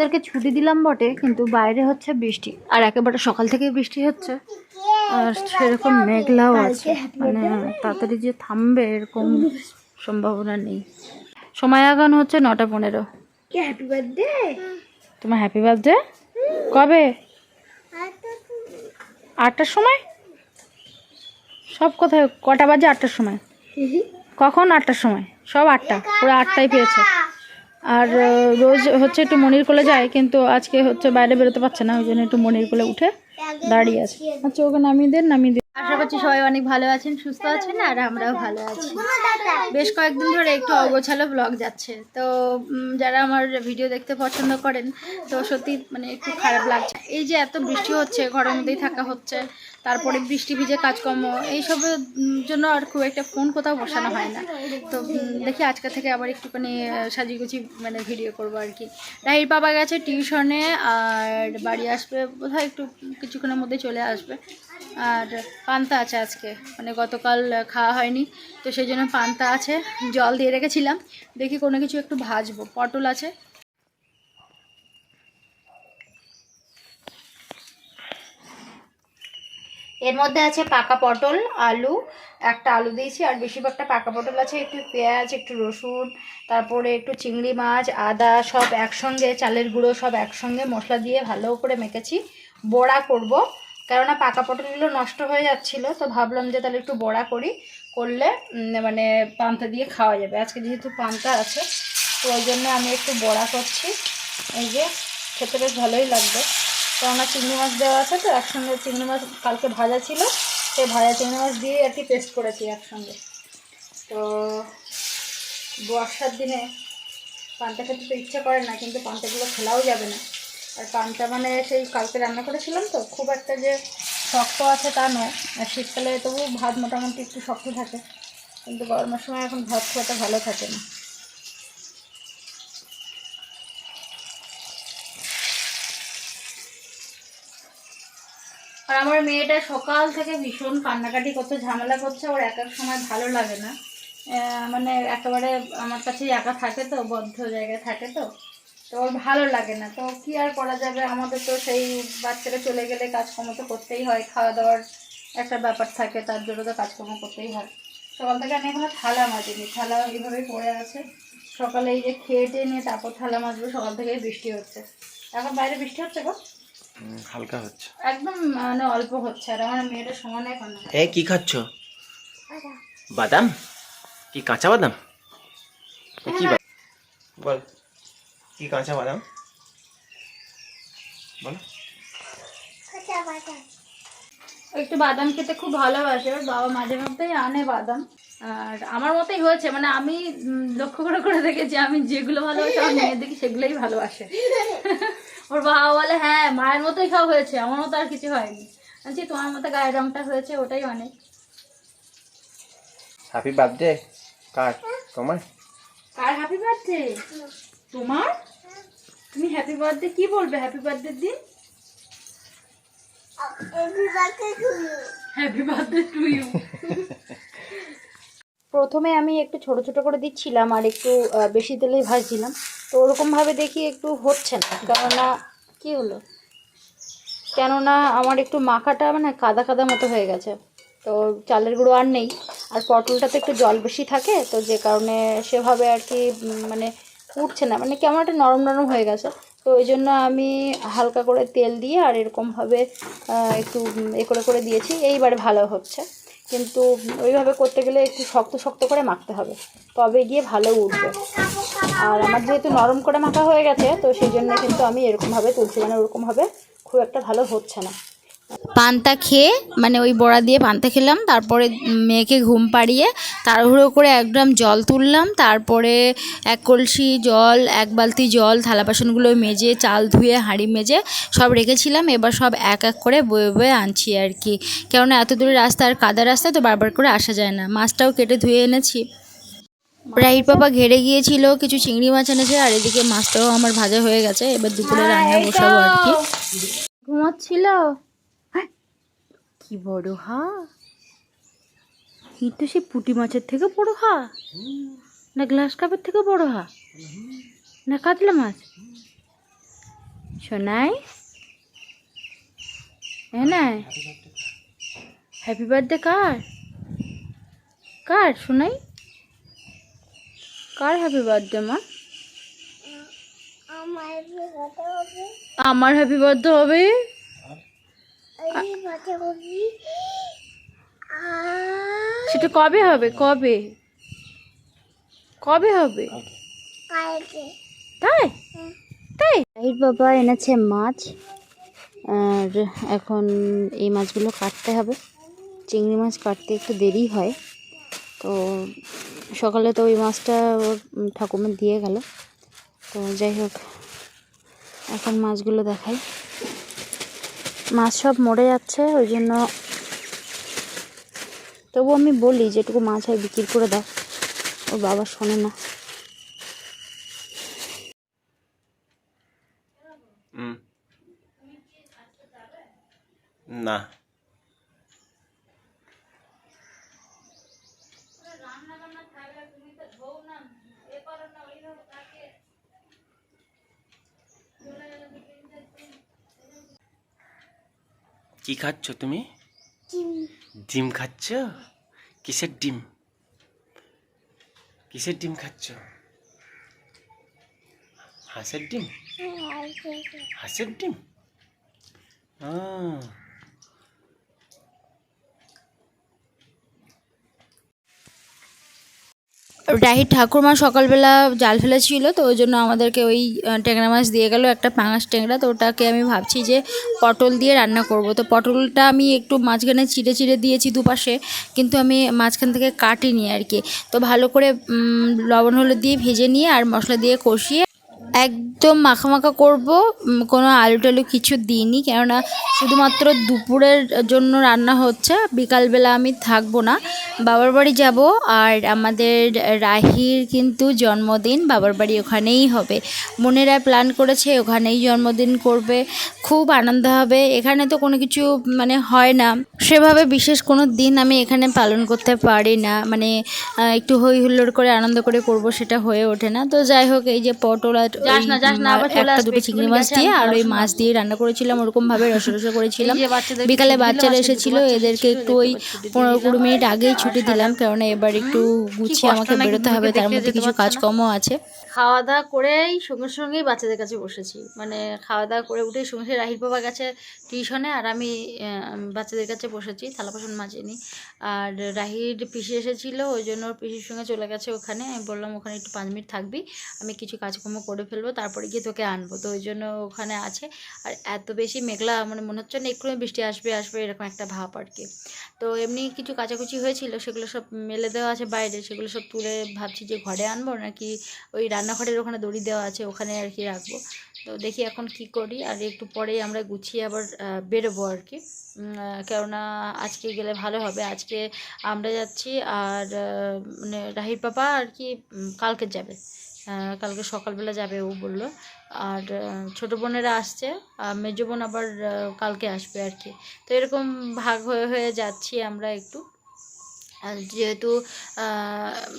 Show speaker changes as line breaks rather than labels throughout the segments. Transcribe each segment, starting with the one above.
বাচ্চাদেরকে ছুটি দিলাম বটে কিন্তু বাইরে হচ্ছে বৃষ্টি। আর একেবারে সকাল থেকে বৃষ্টি হচ্ছে। আর সেরকম মেঘলাও আছে। মানে তাড়াতাড়ি যে থামবে এরকম সম্ভাবনা নেই। সময় আগানো হচ্ছে নটা পনেরো।
হ্যাপি বার্থডে
তোমার হ্যাপি বার্থডে কবে? আটটার সময়? সব কোথায়? কটা বাজে আটটার সময়? কখন আটটার সময়? সব আটটা। পুরো আটটাই পেয়েছে। আর রোজ হচ্ছে একটু মনির কোলে যায়, কিন্তু আজকে হচ্ছে বাইরে বেরোতে পারছে না, ওই জন্য একটু মনির কোলে উঠে দাঁড়িয়ে আছে। আচ্ছা ওকে নামিয়ে দেন নামিয়ে আশা করছি সবাই অনেক ভালো আছেন সুস্থ আছেন আর আমরাও ভালো আছি। বেশ কয়েকদিন ধরে একটু অগোছালো ব্লগ যাচ্ছে। তো যারা আমার ভিডিও দেখতে পছন্দ করেন তো সত্যি মানে একটু খারাপ লাগছে। এই যে এত বৃষ্টি হচ্ছে ঘরের মধ্যেই থাকা হচ্ছে তারপরে বৃষ্টি ভিজে কাজকর্ম এইসবের জন্য আর খুব একটা ফোন কোথাও বসানো হয় না। তো দেখি আজকে থেকে আবার একটুখানি আহ, সাজিগুজি মানে ভিডিও করব আর কি। রাহির বাবা গেছে টিউশনে আর বাড়ি আসবে বোধহয় একটু কিছুক্ষণের মধ্যে চলে আসবে। আর পান্তা আছে আজকে। মানে গতকাল খাওয়া হয়নি, তো সেই জন্য পান্তা আছে, জল দিয়ে রেখেছিলাম। দেখি কোনো কিছু একটু ভাজবো। পটল আছে। এর মধ্যে আছে পাকা পটল, আলু। একটা আলু দিয়েছি, আর বেশিরভাগটা পাকা পটল আছে। একটু পেঁয়াজ, একটু রসুন, তারপরে একটু চিংড়ি মাছ, আদা, সব একসঙ্গে, চালের গুঁড়ো সব একসঙ্গে মশলা দিয়ে ভালো করে মেখেছি। বড়া করব। কেননা পাকা পটলগুলো নষ্ট হয়ে যাচ্ছিল, তো ভাবলাম যে তাহলে একটু বড়া করি, করলে মানে পান্তা দিয়ে খাওয়া যাবে। আজকে যেহেতু পান্তা আছে, তো ওই জন্য আমি একটু বড়া করছি। এই যে, খেতে বেশ ভালোই লাগবে। তো আমার চিংড়ি মাছ দেওয়া আছে তো, একসঙ্গে চিংড়ি মাছ কালকে ভাজা ছিল, সেই ভাজা চিংড়ি মাছ দিয়ে আর কি পেস্ট করেছি একসঙ্গে। তো বর্ষার দিনে পান্তা খেতে তো ইচ্ছা করে না, কিন্তু পান্তাগুলো খেলাও যাবে না। আর পান্তা মানে সেই কালকে রান্না করেছিলাম তো, খুব একটা যে শক্ত আছে তা নয়। আর শীতকালে তবু ভাত মোটামুটি একটু শক্ত থাকে। কিন্তু গরমের সময় এখন ভাত খাওয়াটা ভালো থাকে না। আর আমার মেয়েটা সকাল থেকে ভীষণ কান্নাকাটি করতে ঝামেলা করছে, ওর এক এক সময় ভালো লাগে না। মানে একেবারে আমার কাছেই একা থাকে তো, বদ্ধ জায়গায় থাকে তো। তো ওর ভালো লাগে না। তো কি আর করা যাবে? আমাদের তো সেই বাচ্চারা চলে গেলে কাজকর্ম তো করতেই হয়। খাওয়া দাওয়ার একটা ব্যাপার থাকে তার জন্য তো কাজকর্ম করতেই হয়। সকাল থেকে আমি এখনও থালা মাজিনি। থালা এইভাবেই পড়ে আছে। সকালে এই যে খেয়ে টেয়ে নিয়ে তারপর থালা মাজবো সকাল থেকেই বৃষ্টি হচ্ছে। এখন বাইরে বৃষ্টি হচ্ছে গো?
হালকা হচ্ছে।
একদম মানে অল্প হচ্ছে। আর আমার মেয়েটা সমান কান্না
এ কি খাচ্ছ? বাদাম? কি কাঁচা বাদাম? এ কি বল। কি কাঁচা বাদাম? বল।
একটু বাদাম খেতে খুব ভালোবাসে ওর বাবা মাঝে মধ্যেই আনে বাদাম। আর আমার মতোই হয়েছে মানে আমি লক্ষ্য করে করে দেখেছি আমি যেগুলো ভালোবাসি আমার মেয়ের দেখি সেগুলোই ভালোবাসে। ওর বাবা বলে হ্যাঁ মায়ের মতোই খাওয়া হয়েছে আমার মতো আর কিছু হয়নি। বলছি তোমার মতো গায়ের রংটা হয়েছে ওটাই অনেক।
হ্যাপি বার্থডে কার? তোমার?
কার হ্যাপি বার্থডে তোমার? তুমি হ্যাপি বার্থডে কি বলবে হ্যাপি বার্থডে দিন? হ্যাপি বার্থডে টু ইউ প্রথমে আমি একটু ছোট ছোট করে দিচ্ছিলাম আর একটু বেশি তেলেই ভাজছিলাম। তো ওরকমভাবে দেখি একটু হচ্ছে না কেননা কী হলো? কেননা আমার একটু মাখাটা মানে কাদা কাদা মতো হয়ে গেছে। তো চালের গুঁড়ো আর নেই। আর পটলটাতে একটু জল বেশি থাকে তো যে কারণে সেভাবে আর কি মানে উঠছে না মানে কেমন একটা নরম নরম হয়ে গেছে। তো ওই জন্য আমি হালকা করে তেল দিয়ে আর এরকমভাবে একটু এ করে করে দিয়েছি। এইবারে ভালো হচ্ছে। কিন্তু ওইভাবে করতে গেলে একটু শক্ত শক্ত করে মাখতে হবে। তবে গিয়ে ভালো উঠবে। আর আমার যেহেতু নরম করে মাখা হয়ে গেছে, তো সেই জন্য কিন্তু আমি এরকমভাবে তুলছি। মানে ওরকমভাবে খুব একটা ভালো হচ্ছে না। পান্তা খেয়ে মানে ওই বড়া দিয়ে পান্তা খেলাম, তারপরে মেয়েকে ঘুম পাড়িয়ে তাড়াহুড়ো করে এক ড্রাম জল তুললাম, তারপরে এক কলসি জল, এক বালতি জল, থালা বাসনগুলো মেজে, চাল ধুয়ে, হাঁড়ি মেজে সব রেখেছিলাম, এবার সব এক এক করে বয়ে বয়ে আনছি আর কি। কেননা এত দূরে রাস্তা আর কাদা রাস্তা, তো বারবার করে আসা যায় না। মাছটাও কেটে ধুয়ে এনেছি। রাইট পাপা ঘেরে গিয়েছিল, কিছু চিংড়ি মাছ এনেছে, আর এদিকে মাছটাও আমার ভাজা হয়ে গেছে, এবার দুপুরে রান্না বসাবো আর কি। ঘুমাচ্ছিল? কি বড় হা? কিন্তু সে পুঁটি মাছের থেকে বড় হা। না গ্লাস কাপের থেকে বড় হা। না কাতলা মাছ।
শোনাই হ্যাঁ হ্যাপি বার্থডে কার? কার শোনাই কার হ্যাপি বার্থডে মা? আমার হ্যাপি বার্থডে হবে? সেটা কবে হবে? কবে? কবে হবে? তাই? তাই? রাহির বাবা এনেছে মাছ। আর এখন এই মাছগুলো কাটতে হবে। চিংড়ি মাছ কাটতে একটু দেরি হয়। তো সকালে তো ওই মাছটা ওর ঠাকুমা দিয়ে গেল। তো যাই হোক এখন মাছগুলো দেখাই। মাছ সব মরে যাচ্ছে, ওই জন্য তবু আমি বলি, যেটুকু মাছ হয় বিক্রি করে দাও। ওর বাবা শোনে না
হুম না কি খাচ্ছ তুমি? ডিম। খাচ্ছ? কিসের ডিম? কিসের ডিম খাচ্ছ? হাঁসের ডিম। হাঁসের ডিম? আহ,
রাহির ঠাকুরমা সকালবেলা জাল ফেলেছিল তো ওই জন্য আমাদেরকে ওই ট্যাংরা মাছ দিয়ে গেল, একটা পাঙাশ ট্যাংরা। তো ওটাকে আমি ভাবছি যে পটল দিয়ে রান্না করব। তো পটলটা আমি একটু মাঝখানে চিড়ে চিড়ে দিয়েছি দুপাশে, কিন্তু আমি মাঝখান থেকে কাটিনি আর কি। তো ভালো করে লবণ হলুদ দিয়ে ভেজে নিয়ে আর মশলা দিয়ে কষিয়ে একদম মাখা করব। কোনো আলু টালু কিছু দিইনি, কেননা শুধুমাত্র দুপুরের জন্য রান্না হচ্ছে, বিকালবেলা আমি থাকব না। বাবার বাড়ি যাব, আর আমাদের রাহির কিন্তু জন্মদিন, বাবার বাড়ি ওখানেই হবে। মনেরা প্ল্যান করেছে ওখানেই জন্মদিন করবে, খুব আনন্দ হবে। এখানে তো কোনো কিছু মানে হয় না। সেভাবে বিশেষ কোনো দিন আমি এখানে পালন করতে পারি না। মানে একটু হই হুল্লোড় করে আনন্দ করে করব সেটা হয়ে ওঠে না। তো যাই হোক, এই যে পটল আর
যাস না, যাস না, আবার চলে
একটা
আসবে,
দুটো চিংড়ি মাছ দিয়ে আর ওই মাছ দিয়ে রান্না করেছিলাম ওরকম ভাবে রসা রসা করেছিলাম। বিকালে বাচ্চারা এসেছিল এদেরকে একটু ওই পনেরো কুড়ি মিনিট আগেই ছুটি দিলাম কারণ এবার একটু গুছিয়ে আমাকে বেরোতে হবে তার মধ্যে কিছু
পারছে না।
কাজকর্ম আছে।
খাওয়া দাওয়া করেই সঙ্গে সঙ্গেই বাচ্চাদের কাছে বসেছি মানে খাওয়া দাওয়া করে উঠে সঙ্গে সঙ্গে রাহির বাবা গেছে টিউশনে আর আমি বাচ্চাদের কাছে বসেছি থালা বাসন মাজিনি। আর রাহির পিসি এসেছিল ওই জন্য ওর পিসির সঙ্গে চলে গেছে ওখানে আমি বললাম ওখানে একটু পাঁচ মিনিট থাকবি আমি কিছু কাজকর্ম করে ফেলব, তারপরে গিয়ে তোকে আনব। তো ওই জন্য ওখানে আছে। আর এত বেশি মেঘলা মানে মনে হচ্ছে না এক্ষুনি বৃষ্টি আসবে আসবে এরকম একটা ভাব আর কি। তো এমনি কিছু কাচাকুচি হয়েছিল, সেগুলো সব মেলে দেওয়া আছে বাইরে, সেগুলো সব তুলে ভাবছি যে ঘরে আনব নাকি ওই রান্নাঘরের ওখানে দড়ি দেওয়া আছে, ওখানে আর কি রাখব। তো দেখি এখন কি করি, আর একটু পরেই আমরা গুছিয়ে আবার বেরোবো আর কি। কেননা আজকে গেলে ভালো হবে। আজকে আমরা যাচ্ছি আর মানে রাহির পাপা আর কি কালকে যাবে। কালকে সকালবেলা যাবে ও বলল। আর ছোট বোনেরা আসছে, আর মেজো বোন আবার কালকে আসবে আর কি। তো এরকম ভাগ হয়ে হয়ে যাচ্ছি আমরা একটু। যেহেতু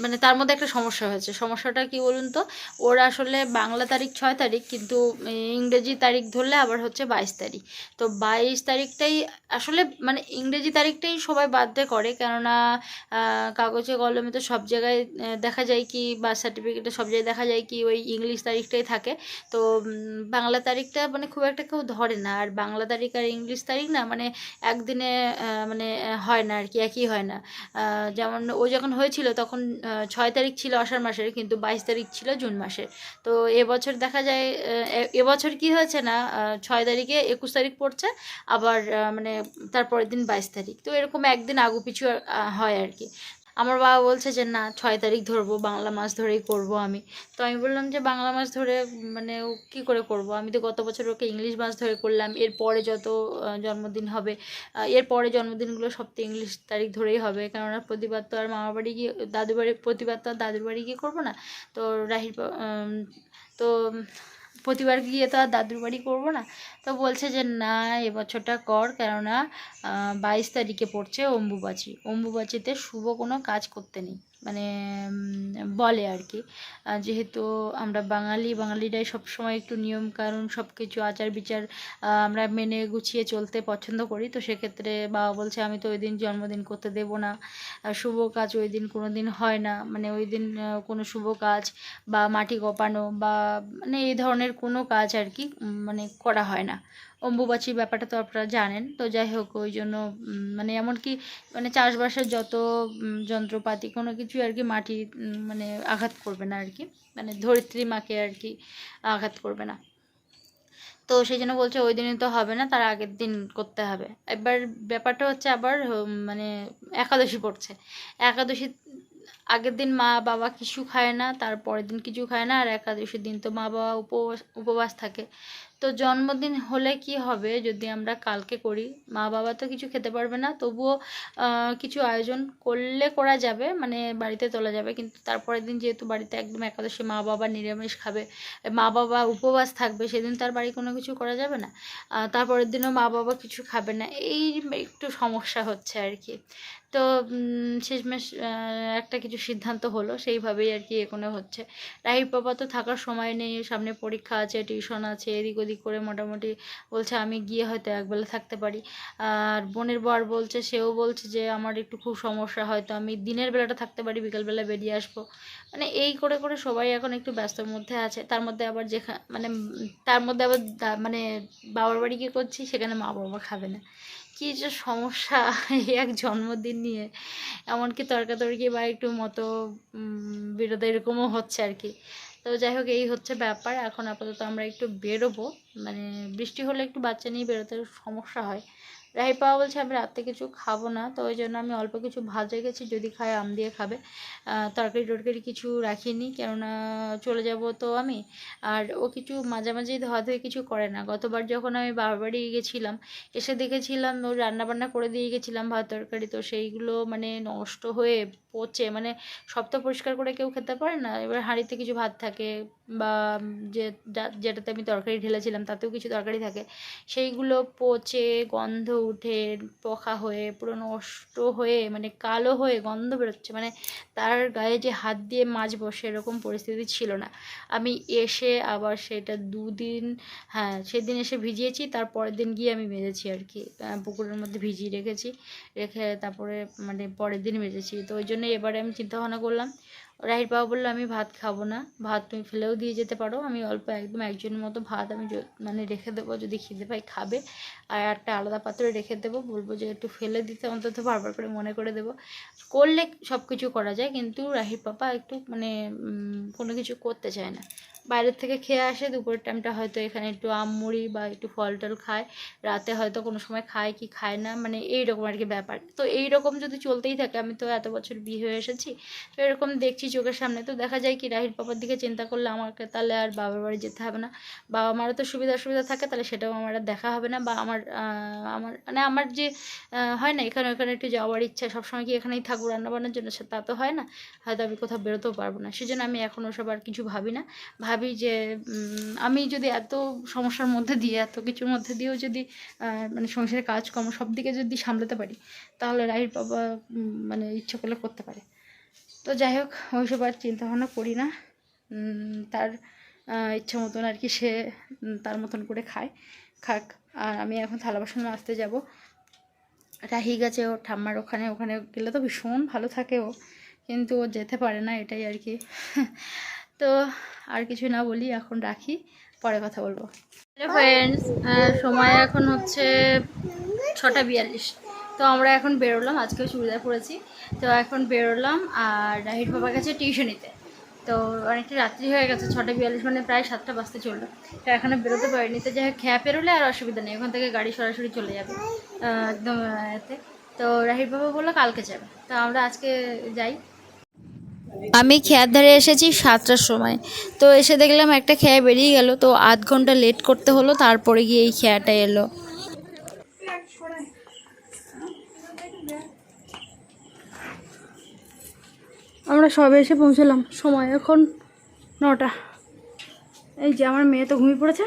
মানে তার মধ্যে একটা সমস্যা হয়েছে। সমস্যাটা কি বলুন তো? ওর আসলে বাংলা তারিখ ছয় তারিখ, কিন্তু ইংরেজি তারিখ ধরলে আবার হচ্ছে বাইশ তারিখ। তো বাইশ তারিখটাই আসলে মানে ইংরেজি তারিখটাই সবাই বাধ্য করে। কেননা কাগজে কলমে তো সব জায়গায় দেখা যায় কি বার্থ সার্টিফিকেটে সব জায়গায় দেখা যায় কি, ওই ইংলিশ তারিখটাই থাকে। তো বাংলা তারিখটা মানে খুব একটা কেউ ধরে না। আর বাংলা তারিখ আর ইংলিশ তারিখ না মানে একদিনে মানে হয় না আর কি, একই হয় না। যেমন ও যখন হয়েছিল তখন ছয় তারিখ ছিল আষাঢ় মাসের, কিন্তু বাইশ তারিখ ছিল জুন মাসের। তো এবছর দেখা যায় এবছর কি হয়েছে না ছয় তারিখে একুশ তারিখ পড়ছে, আবার মানে তারপরের দিন বাইশ তারিখ। তো এরকম একদিন আগু পিছু হয় আর কি। আমার বাবা বলছে যে, না, ছয় তারিখ ধরবো, বাংলা মাছ ধরেই করব আমি। তো আমি বললাম যে, বাংলা মাছ ধরে মানে ও কী করে করব? আমি তো গত বছর ওকে ইংলিশ মাছ ধরে করলাম। এরপরে যত জন্মদিন হবে এরপরে জন্মদিনগুলো সব তো ইংলিশ তারিখ ধরেই হবে। কেননা প্রতিবার তো আর মামার বাড়ি গিয়ে, দাদুর বাড়ি, প্রতিবার তো আর দাদুর বাড়ি গিয়ে করব না। তো রাহির তো প্রতিবার গিয়ে তো আর দাদুর বাড়ি করব না। তো বলছে যে, না এবছরটা কর, কেননা বাইশ তারিখে পড়ছে অম্বুবাচি। অম্বুবাচিতে শুভ কোনো কাজ করতে নেই। মানে বলে আর কি যেহেতু আমরা বাঙালি, বাঙালিরাই সবসময় একটু নিয়ম কানুন সব কিছু আচার বিচার আমরা মেনে গুছিয়ে চলতে পছন্দ করি, তো সেক্ষেত্রে বাবা বলছে, আমি তো ওই দিন জন্মদিন করতে দেবো না। শুভ কাজ ওই দিন কোনো দিন হয় না। মানে ওই দিন কোনো শুভ কাজ বা মাটি কপানো বা মানে এই ধরনের কোনো কাজ আর কি মানে করা হয় না। অম্বুবাচীর ব্যাপারটা তো আপনারা জানেন। তো যাই হোক, ওই জন্য মানে এমনকি মানে চাষবাসের যত যন্ত্রপাতি, কোনো কিছু আর কি মাটি মানে আঘাত করবে না আর কি। মানে ধরিত্রী মাকে আর কি আঘাত করবে না। তো সেই জন্য বলছে, ওই দিনে তো হবে না, তার আগের দিন করতে হবে। এবার ব্যাপারটা হচ্ছে আবার মানে একাদশী পড়ছে। একাদশী, আগের দিন মা বাবা কিছু খায় না, তার পরের দিন কিছু খায় না, আর একাদশীর দিন তো মা বাবা উপবাস উপবাস থাকে। তো জন্মদিন হলে কি হবে যদি আমরা কালকে করি? মা বাবা তো কিছু খেতে পারবে না, তবুও কিছু আয়োজন করলে করা যাবে মানে বাড়িতে তোলা যাবে, কিন্তু তারপরের দিন যেহেতু বাড়িতে একদম একাদশী মা বাবা নিরামিষ খাবে মা বাবা উপবাস থাকবে, সেদিন তার বাড়ি কোনো কিছু করা যাবে না। তারপরের দিনও মা বাবা কিছু খাবে না, এই একটু সমস্যা হচ্ছে আর কি। তো শেষমেশ একটা কিছু সিদ্ধান্ত হলো, সেইভাবেই আর কি এগোনো হচ্ছে। রাহির বাবা তো থাকার সময় নেই, সামনে পরীক্ষা আছে, টিউশন আছে, এদিক ওদিক করে মোটামুটি বলছে আমি গিয়ে হয়তো একবেলা থাকতে পারি। আর বোনের বর বলছে, সেও বলছে যে আমার একটু খুব সমস্যা, হয়তো আমি দিনের বেলাটা থাকতে পারি, বিকালবেলা বেরিয়ে আসব। মানে এই করে করে সবাই এখন একটু ব্যস্তর মধ্যে আছে। তার মধ্যে আবার যেখানে মানে তার মধ্যে আবার মানে বাবার বাড়ি গিয়ে করছি, সেখানে মা বাবা খাবে না। কী যে সমস্যা এক জন্মদিন নিয়ে। এমনকি তর্কাতর্কি বা একটু মতো বিরোধ এরকমও হচ্ছে আর কি। তো যাই হোক, এই হচ্ছে ব্যাপার। এখন আপাতত আমরা একটু বেরোবো। মানে বৃষ্টি হলে একটু বাচ্চা নিয়ে বেরোতে সমস্যা হয়। রাহি পাওয়া বলছে, আমি রাত্রে কিছু খাব না, তো ওই জন্য আমি অল্প কিছু ভাত গেছি, যদি খায় আম দিয়ে খাবে। তরকারি টরকারি কিছু রাখিনি, কেননা চলে যাব তো আমি। আর ও কিছু মাঝে মাঝেই ধোয়াধুয়ি কিছু করে না। গতবার যখন আমি বাবার বাড়ি গেছিলাম, এসে দেখেছিলাম ও রান্নাবান্না করে দিয়ে গেছিলাম ভাত তরকারি, তো সেইগুলো মানে নষ্ট হয়ে পচে মানে সব তো পরিষ্কার করে কেউ খেতে পারে না। এবার হাঁড়িতে কিছু ভাত থাকে বা যে যেটাতে আমি তরকারি ঢেলেছিলাম তাতেও কিছু তরকারি থাকে। সেইগুলো পচে, গন্ধ উঠে, পোকা হয়ে, পুরো নষ্ট হয়ে মানে কালো হয়ে গন্ধ বেরোচ্ছে। মানে তার গায়ে যে হাত দিয়ে মাছ বসে এরকম পরিস্থিতি ছিল না। আমি এসে আবার সেটা দুদিন হ্যাঁ সেদিন এসে ভিজিয়েছি, তার পরের দিন গিয়ে আমি মেজেছি আর কি। পুকুরের মধ্যে ভিজিয়ে রেখেছি, রেখে তারপরে মানে পরের দিন মেজেছি। তো ওই জন্য এবারে আমি চিন্তা ভাবনা করলাম। রাহির বাবা বলল, আমি ভাত খাব না। ভাত তুমি ফেলেও দিয়ে যেতে পারো। আমি অল্প একদম একজনের মতো ভাত আমি মানে রেখে দেবো। যদি খিদে পাই খাবে। আর একটা আলাদা পাত্রে রেখে দেবো। বলব যে একটু ফেলে দিতে অন্তত বারবার করে মনে করে দেবো। করলে সব কিছু করা যায়। কিন্তু রাহির পাপা একটু মানে কোনো কিছু করতে চায় না। বাইরের থেকে খেয়ে আসে। দুপুরের টাইমটা হয়তো এখানে একটু আম মুড়ি বা একটু ফল টল খায়। রাতে হয়তো কোনো সময় খায় কি খায় না। মানে এইরকম আর কি ব্যাপার। তো এইরকম যদি চলতেই থাকে, আমি তো এত বছর বিয়ে হয়ে এসেছি। তো এরকম দেখছি চোখের সামনে। তো দেখা যায় কি, রাহির পাপার দিকে চিন্তা করলে আমাকে তাহলে আর বাবার বাড়ি যেতে হবে না। বাবা মারও তো সুবিধা অসুবিধা থাকে, তাহলে সেটাও আমার আর দেখা হবে না। বা আমার আমার মানে আমার যে হয় না, এখানে ওখানে একটু যাওয়ার ইচ্ছা, সবসময় কি এখানেই থাকব রান্নাবান্নার জন্য? তা তো হয় না। হয়তো আমি কোথাও বেরোতেও পারব না। সেজন্য আমি এখন ওসব আর কিছু ভাবি না। ভাবি যে আমি যদি এত সমস্যার মধ্যে দিয়ে, এত কিছুর মধ্যে দিয়েও যদি মানে সংসারের কাজকর্ম সব দিকে যদি সামলাতে পারি, তাহলে রাহির বাবা মানে ইচ্ছে করলে করতে পারে। তো যাই হোক, ওইসব আর চিন্তা ভাবনা করি না। তার ইচ্ছা মতন আর কি সে তার মতন করে খায়, খাক। আর আমি এখন থালা বাসন মাজতে যাব। রাহি গেছে ও ঠাম্মার ওখানে ওখানে গেলে তো ভীষণ ভালো থাকে ও। কিন্তু ও যেতে পারে না, এটাই আর কি। তো আর কিছু না বলি, এখন রাখি, পরে কথা বলব। ফ্রেন্ডস সময় এখন হচ্ছে ছটা বিয়াল্লিশ। তো আমরা এখন বেরোলাম, আজকেও চুড়িদার পরেছি। তো এখন বেরোলাম আর রাহির বাবা গেছে টিউশনিতে তো অনেকটা রাত্রি হয়ে গেছে, ছটা বিয়াল্লিশ মানে প্রায় সাতটা বাজতে চলল। তো এখনও বেরোতে পারিনি। তো যাই হোক, খেয়া পেরোলে আর অসুবিধা নেই, ওখান থেকে গাড়ি সরাসরি চলে যাবে একদম এতে। তো রাহির বাবা বলল কালকে যাবে। তো আমরা আজকে যাই। আমি খেয়ার ধারে এসেছি সাতটার সময়। তো এসে দেখলাম একটা খেয়া বেরিয়ে গেল, তো আধ ঘণ্টা লেট করতে হলো, তারপরে গিয়ে এই খেয়াটা এলো।
আমরা সবে এসে পৌঁছলাম। সময় এখন নটা। এই যে আমার মেয়ে তো ঘুমিয়ে পড়েছে।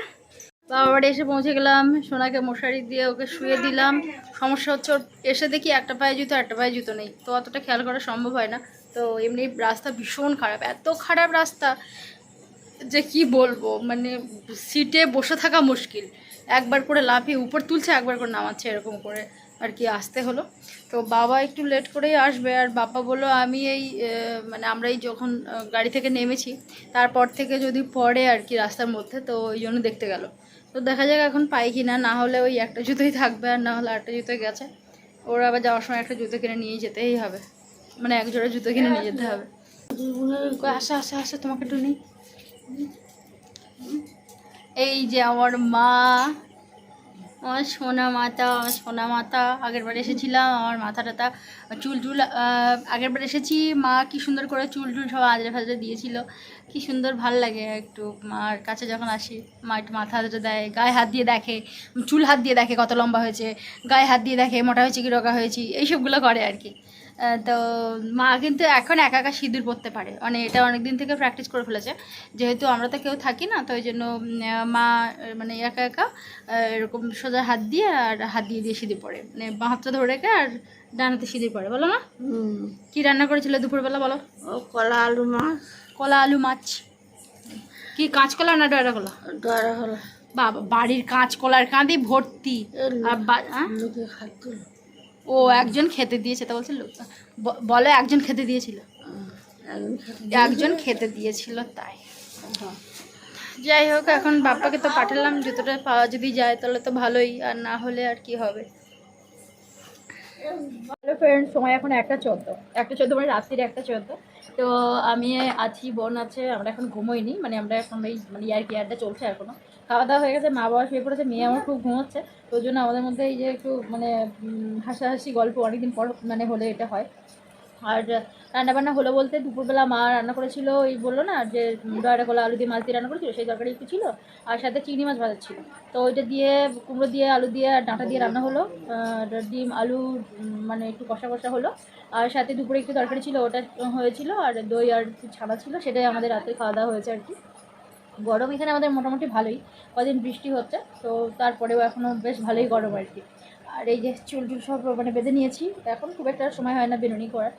বাবা বাড়ি এসে পৌঁছে গেলাম। সোনাকে মশারি দিয়ে ওকে শুয়ে দিলাম। সমস্যা হচ্ছে ওর এসে দেখি একটা পায়ে জুতো, একটা পায়ে জুতো নেই। তো অতটা খেয়াল করা সম্ভব হয় না। তো এমনি রাস্তা ভীষণ খারাপ। এত খারাপ রাস্তা যে কি বলব? মানে সিটে বসে থাকা মুশকিল। একবার করে লাফিয়ে উপর তুলছে, একবার করে নামাচ্ছে এরকম করে। আর কি আসতে হলো। তো বাবা একটু লেট করেই আসবে আর বাবা বলল, আমি এই মানে আমরা এই যখন গাড়ি থেকে নেমেছি, তারপর থেকে যদি পড়ে আর কি রাস্তার মধ্যে, তো ওই জন্য দেখতে গেল। তো দেখা যাক এখন পাই কি না না হলে ওই একটা জুতোই থাকবে আর না হলে আরেকটা জুতোই গেছে। ওর আবার যাওয়ার সময় একটা জুতো কিনে নিয়ে যেতেই হবে। মানে এক জোড়া জুতো কিনে নিয়ে যেতে হবে। আসা, আসো আসো, তোমাকে একটু নিই। এই যে আমার মা। আমার সোনা মাতা আমার সোনা মাতা। আগের বার এসেছিলাম, আমার মাথা টাথা, চুল টুল আগেরবার আগের বার এসেছি, মা কি সুন্দর করে চুল টুল সব আজরে ফাজরে দিয়েছিল। কি সুন্দর ভালো লাগে একটু মার কাছে যখন আসি, মা একটু মাথা হাতটা দেয়, গায়ে হাত দিয়ে দেখে, চুল হাত দিয়ে দেখে কত লম্বা হয়েছে, গায়ে হাত দিয়ে দেখে মোটা হয়েছে কি রোগা হয়েছি, এইসবগুলো করে আর কি। তো মা কিন্তু এখন একা একা সিঁদুর পরতে পারে। মানে এটা অনেক দিন থেকে প্র্যাকটিস করে ফেলেছে। যেহেতু আমরা তো কেউ থাকি না তো ওই জন্য মা মানে একা একা এরকম সোজা হাত দিয়ে আর হাত দিয়ে দিয়ে সিঁদুর পরে মানে বাঁ হাতটা ধরে রেখে আর ডানাতে সিঁদুর পরে বলো না কি রান্না করেছিল দুপুরবেলা বলো?
কলা আলু মাছ।
কলা আলু মাছ। কি কাঁচকলা না ডয়রা কলা
দরা হলো
বাবা বাড়ির কাঁচকলার কাঁদি ভর্তি। আর ও একজন খেতে দিয়েছে, তা বলছে বলে একজন খেতে দিয়েছিল। একজন খেতে দিয়েছিল তাই। যাই হোক, এখন বাপ্পাকে তো পাঠালাম, জুতোটা পাওয়া যদি যায় তাহলে তো ভালোই, আর না হলে আর কি হবে। হ্যালো ফ্রেন্ড সময় এখন একটা চোদ্দ। একটা চোদ্দ মানে রাত্রির একটা চোদ্দ। তো আমি আছি, বোন আছে, আমরা এখন ঘুমোইনি মানে আমরা এখন এই মানে ইয়ার কেয়ারটা চলছে এখনও। খাওয়া দাওয়া হয়ে গেছে, মা বাবা শুয়ে পড়েছে, মেয়ে আমার খুব ঘুমোচ্ছে। ওই জন্য আমাদের মধ্যে এই যে একটু মানে হাসাহাসি গল্প অনেকদিন পর মানে হলে এটা হয়। আর রান্নাবান্না হলো বলতে দুপুরবেলা মা রান্না করেছিল, ওই বলল না, যে ডয়রা কলা, আলু দিয়ে মাছ দিয়ে রান্না করেছিল, সেই তরকারি একটু ছিল, আর সাথে চিংড়ি মাছ ভাজা ছিল। তো ওইটা দিয়ে, কুমড়ো দিয়ে, আলু দিয়ে আর ডাঁটা দিয়ে রান্না হলো। ডিম, আলু মানে একটু কষা কষা হলো। আর সাথে দুপুরে একটু তরকারি ছিল, ওটা হয়েছিল, আর দই আর ছানা ছিল, সেটাই আমাদের রাতে খাওয়া দাওয়া হয়েছে আর কি। গরম এখানে আমাদের মোটামুটি ভালোই। কদিন বৃষ্টি হচ্ছে, তো তারপরেও এখনও বেশ ভালোই গরম আর কি। আর এই যে চুল টুল সব মানে বেঁধে নিয়েছি, এখন খুব একটা সময় হয় না বেরোনি করার।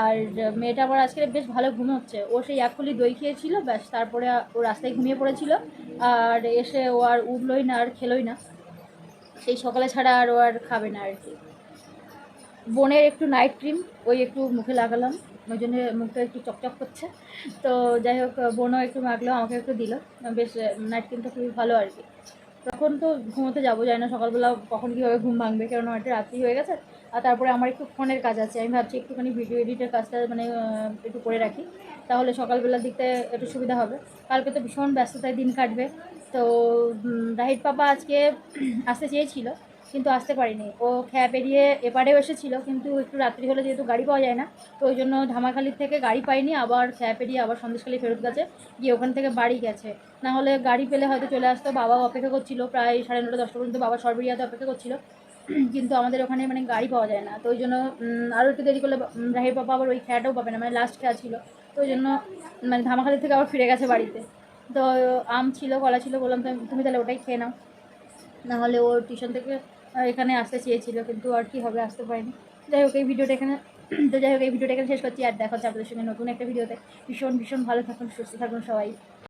আর মেয়েটা আবার আজকে বেশ ভালো ঘুমোচ্ছে। ও সেই এক কুলি দই খেয়েছিল, ব্যাস তারপরে ও রাস্তায় ঘুমিয়ে পড়েছিল। আর এসে ও আর উঠলোই না, আর খেলোই না। সেই সকালে ছাড়া আর ও আর খাবে না আর কি। বোনের একটু নাইট ক্রিম ওই একটু মুখে লাগালাম। ওই জন্য মুখটা একটু চকচক করছে। তো যাই হোক, বোনও একটু মাগলো আমাকে একটু দিল। বেশ নাইট ক্রিমটা খুবই ভালো আর কি। তখন তো ঘুমোতে যাব যায় না সকালবেলা কখন কীভাবে ঘুম ভাঙবে কারণ একটা রাত্রি হয়ে গেছে। আর তারপরে আমার একটু ফোনের কাজ আছে, আমি ভাবছি একটুখানি ভিডিও এডিটের কাজটা মানে একটু করে রাখি। তাহলে সকালবেলার দিকটা একটু সুবিধা হবে। কালকে তো ভীষণ ব্যস্ততায় দিন কাটবে। তো রাহিত পাপা আজকে আসতে চেয়েছিল। কিন্তু আসতে পারিনি। ও খেয়া পেরিয়ে এপারেও এসেছিল, কিন্তু একটু রাত্রি হলে যেহেতু গাড়ি পাওয়া যায় না, তো ওই জন্য ধামাখালির থেকে গাড়ি পাইনি, আবার খেয়া পেরিয়ে আবার সন্দেশখালি ফেরত গেছে, গিয়ে ওখান থেকে বাড়ি গেছে। না হলে গাড়ি পেলে হয়তো চলে আসতো, বাবাও অপেক্ষা করছিল, প্রায় সাড়ে নটা, দশটা পর্যন্ত বাবা সরবরিয়াতে অপেক্ষা করছিল, কিন্তু আমাদের ওখানে মানে গাড়ি পাওয়া যায় না, তো ওই জন্য আরও একটু দেরি করলে রাহির পাপা আবার ওই খেয়াটাও পাবে না মানে লাস্ট খেয়া ছিল, তো ওই জন্য মানে ধামাখালি থেকে আবার ফিরে গেছে বাড়িতে। তো আম ছিল, কলা ছিল, বললাম তুমি- তাহলে ওটাই খেয়ে নাও নাহলে ওর টিউশন থেকে এখানে আসতে চেয়েছিল, কিন্তু আর কি হবে, আসতে পারেনি। যাই হোক, এই ভিডিওটা এখানে তো যাই হোক, এই ভিডিওটা এখানে শেষ করছি, আর দেখা হচ্ছে আপনাদের সঙ্গে নতুন একটা ভিডিওতে। ভীষণ ভীষণ ভালো থাকুন, সুস্থ থাকুন সবাই।